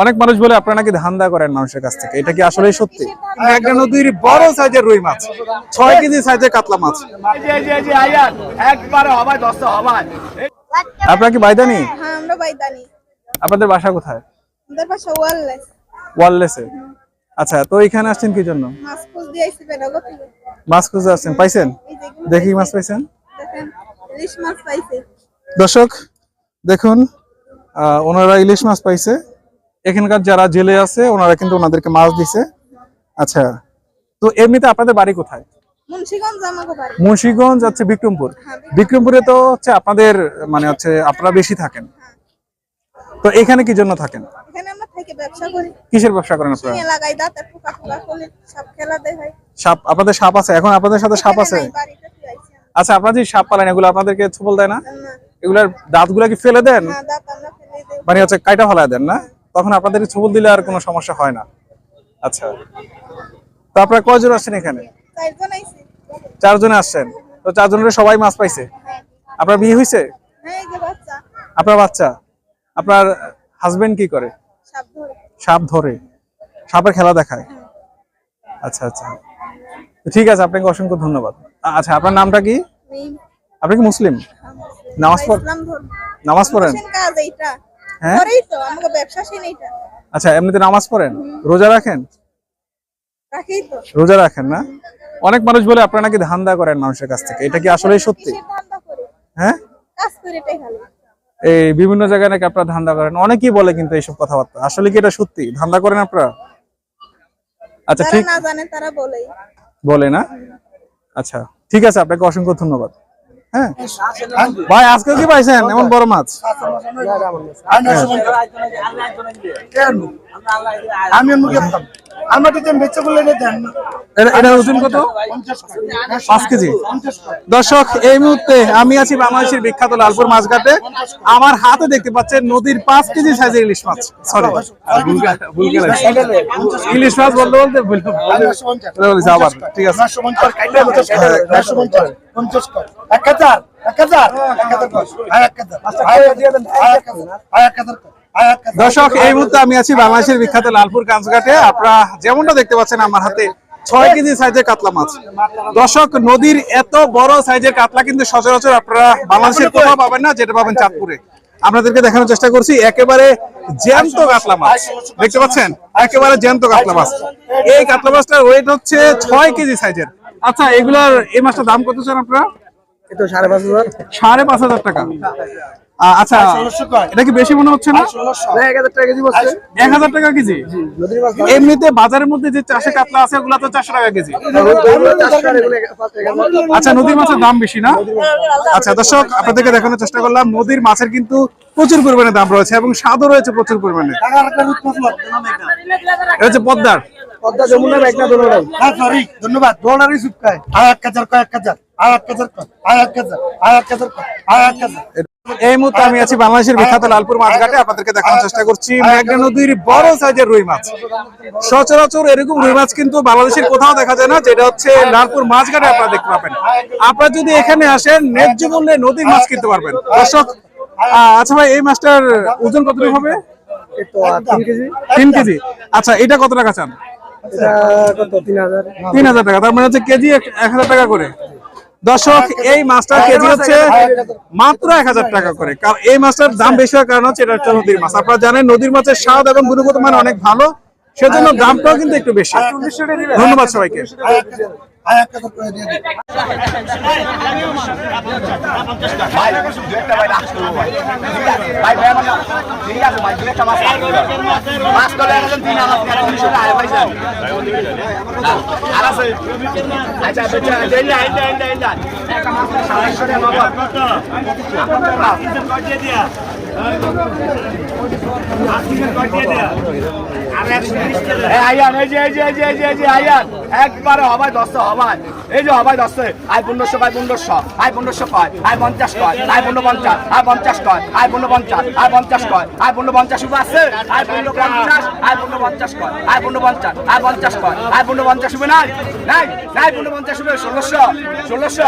অনেক মানুষ বলে আপনারা নাকি ধান্দা করেন মানুষের কাছ থেকে। এটা কি আসলে সত্যি? একটা নদীর বড় সাইজের রুই মাছ। ছয় কেজি সাইজের কাতলা মাছ। আপনারা কি বাইদানি? হ্যাঁ আমরা বাইদানি। আপনাদের বাসা কোথায়? ওয়ারলেসে। আচ্ছা তো এখানে আসছেন কি জন্য? মাছ খুঁজে আসছেন পাইছেন? দেখি মাছ পাইছেন? দেখেন ইলিশ মাছ পাইছে। দর্শক দেখুন আহ, ওনারা ইলিশ মাছ পাইছে। এখানকার যারা জেলে আছে ওনারা কিন্তু ওনাদেরকে মাছ দিছে। আচ্ছা তো এমনিতে আপনাদের বাড়ি কোথায়? মুন্সিগঞ্জ হচ্ছে বিক্রমপুর। হ্যাঁ, বিক্রমপুরে। তো হচ্ছে আপনাদের মানে হচ্ছে আপনারা বেশি থাকেন। তো এখানে কি জন্য থাকেন? কিসের ব্যবসা করেন আপনারা? সাপ আপনাদের সাপ আছে? এখন আপনাদের সাথে সাপ আছে? আচ্ছা আপনারা যে সাপ পালেন এগুলো আপনাদেরকে ছবল দেয় না? এগুলার দাঁতগুলা কি ফেলে দেন? হ্যাঁ ফেলে মানে হচ্ছে কাইটা ফেলায় দেন না? তখন আপনাদের ছবল দিলে আর কোনো সমস্যা হয় না। আচ্ছা। তো আপনারা কয়জন আসছেন এখানে? চারজন আসছেন। তো চারজনের সবাই মাছ পাইছে? হ্যাঁ। আপনার বিয়ে হয়েছে হ্যাঁ আপনার বাচ্চা? আপনার হাজবেন্ড কি করে? সাপ ধরে। সাপ সাপের খেলা দেখায়। আচ্ছা আচ্ছা। ঠিক আছে আপনাকে অসংখ্য ধন্যবাদ। আচ্ছা আপনার নামটা কি? আপনি কি মুসলিম? নামাজ নামাজ পড়েন? হ্যাঁ? করেই তো আমাকে ব্যবসা সেন এইটা আচ্ছা এমনিতে নামাজ পড়েন? রোজা রাখেন? রাখেই তো। রোজা রাখেন না? অনেক মানুষ বলে আপনারা নাকি ধান্দা করেন মানুষের কাছ থেকে। এটা কি আসলে সত্যি? হ্যাঁ? কাজ করে এটাই ভালো। এই বিভিন্ন জায়গায় নাকি আপনারা ধান্দা করেন? অনেকেই বলে কিন্তু এইসব কথাবার্তা। আসলে কি এটা সত্যি? ধান্দা করেন আপনারা? আচ্ছা ঠিক না জানে তারা বলেই। বলে না? আচ্ছা ঠিক আছে আপনাকে অসংখ্য ধন্যবাদ। হ্যাঁ ভাই আজকে কি পাইছেন এমন বড় মাছ আমি অন্য আমার বেচে বললে দেন না। এটা ওজন কত? পাঁচ কেজি। দর্শক এই মুহূর্তে আমি আছি বাংলাদেশের বিখ্যাত লালপুর মাছঘাটে। আমার হাতে দেখতে পাচ্ছেন নদীর পাঁচ কেজি সাইজের ইলিশ মাছ। সরি ইলিশ মাছ বলতে বলতে আবার ঠিক আছে। পঞ্চাশ কর এক হাজার এক হাজার এক হাজার কর। আয় এক হাজার। আয় এক হাজার দর্শক, এই মুহূর্তে আমি আছি বাংলাদেশের বিখ্যাত লালপুর কাঁচঘাটে আপনারা যেমনটা দেখতে পাচ্ছেন, আমার হাতে ছয় কেজি সাইজের কাতলা মাছ। দর্শক, নদীর এত বড় সাইজের কাতলা কিন্তু সচরাচর আপনারা বাংলাদেশের কোথাও পাবেন না, যেটা পাবেন চাঁদপুরে। আপনাদেরকে দেখানোর চেষ্টা করছি, একেবারে জ্যান্ত কাতলা মাছ। দেখতে পাচ্ছেন? একেবারে জ্যান্ত কাতলা মাছ। এই কাতলা মাছটার ওয়েট হচ্ছে ছয় কেজি সাইজের। আচ্ছা এগুলার এই মাছটার দাম কত চান আপনারা? এটা সাড়ে পাঁচ হাজার? সাড়ে পাঁচ হাজার টাকা। আচ্ছা এটা কি বেশি মনে হচ্ছে না? এক হাজার টাকা কেজি এক হাজার টাকা কেজি? নদীর এমনিতে বাজারের মধ্যে যে চাষে কাতলা আছে ওগুলা তো চারশো টাকা কেজি। আচ্ছা নদীর মাছের দাম বেশি না? আচ্ছা দর্শক আপনাদেরকে দেখানোর চেষ্টা করলাম নদীর মাছের কিন্তু প্রচুর পরিমাণে দাম রয়েছে এবং স্বাদও রয়েছে প্রচুর পরিমাণে। এটা হচ্ছে পদ্মার। পদ্মা যমুনা মেঘনা দোনোটাই হ্যাঁ সরি ধন্যবাদ। দোনোটারই সুপকায় আয় এক হাজার কয় এক হাজার। আয় এক হাজার কয় আয় এক হাজার আয় এক হাজার কয় আয় এক হাজার। এই মুহূর্তে আমি আছি বাংলাদেশের বিখ্যাত লালপুর মাছঘাটে। আপনাদেরকে দেখানোর চেষ্টা করছি। মেঘনা নদীর বড় সাইজের রুই মাছ। সচরাচর এরকম রুই মাছ কিন্তু বাংলাদেশের কোথাও দেখা যায় না যেটা হচ্ছে লালপুর মাছঘাটে আপনারা দেখতে পাবেন। আপনারা যদি এখানে আসেন ন্যায্য মূল্যে নদীর মাছ কিনতে পারবেন। দর্শক আচ্ছা ভাই এই মাছটার ওজন কতটুকু হবে? তিন কেজি। আচ্ছা এটা কত টাকা চান? তিন হাজার? টাকা তার মানে হচ্ছে কেজি এক এক হাজার টাকা করে। দর্শক এই মাছটার কেজি হচ্ছে মাত্র এক হাজার টাকা করে। কারণ এই মাছটার দাম বেশি হওয়ার কারণ হচ্ছে এটা একটা নদীর মাছ। আপনারা জানেন নদীর মাছের স্বাদ এবং গুণগত মান অনেক ভালো সেজন্য দামটাও কিন্তু একটু বেশি। ধন্যবাদ সবাইকে। আয় এক হাজার করে দিয়ে পাইছেন আর আছে। আচ্ছা এই এই যে এই যে এই যে এই যে এই যে আইয়ান একবারে হবাই দশটা হবাই। এই যে হবাই দশটা আই পনেরোশো পনেরোশো আই পনেরোশো আই পঞ্চাশ কয় আই পনেরো পঞ্চাশ আই পঞ্চাশ কয় আই পনেরো পঞ্চাশ আই পঞ্চাশ কয় আই পনেরো পঞ্চাশ উপর আছে? আই পনেরো পঞ্চাশ আই পনেরো পঞ্চাশ কয় আই পনেরো পঞ্চাশ আই পঞ্চাশ কয় আই পনেরো পঞ্চাশ উপর নাই? নাই নাই পনেরো পঞ্চাশ উপরে ষোলোশো ষোলোশো।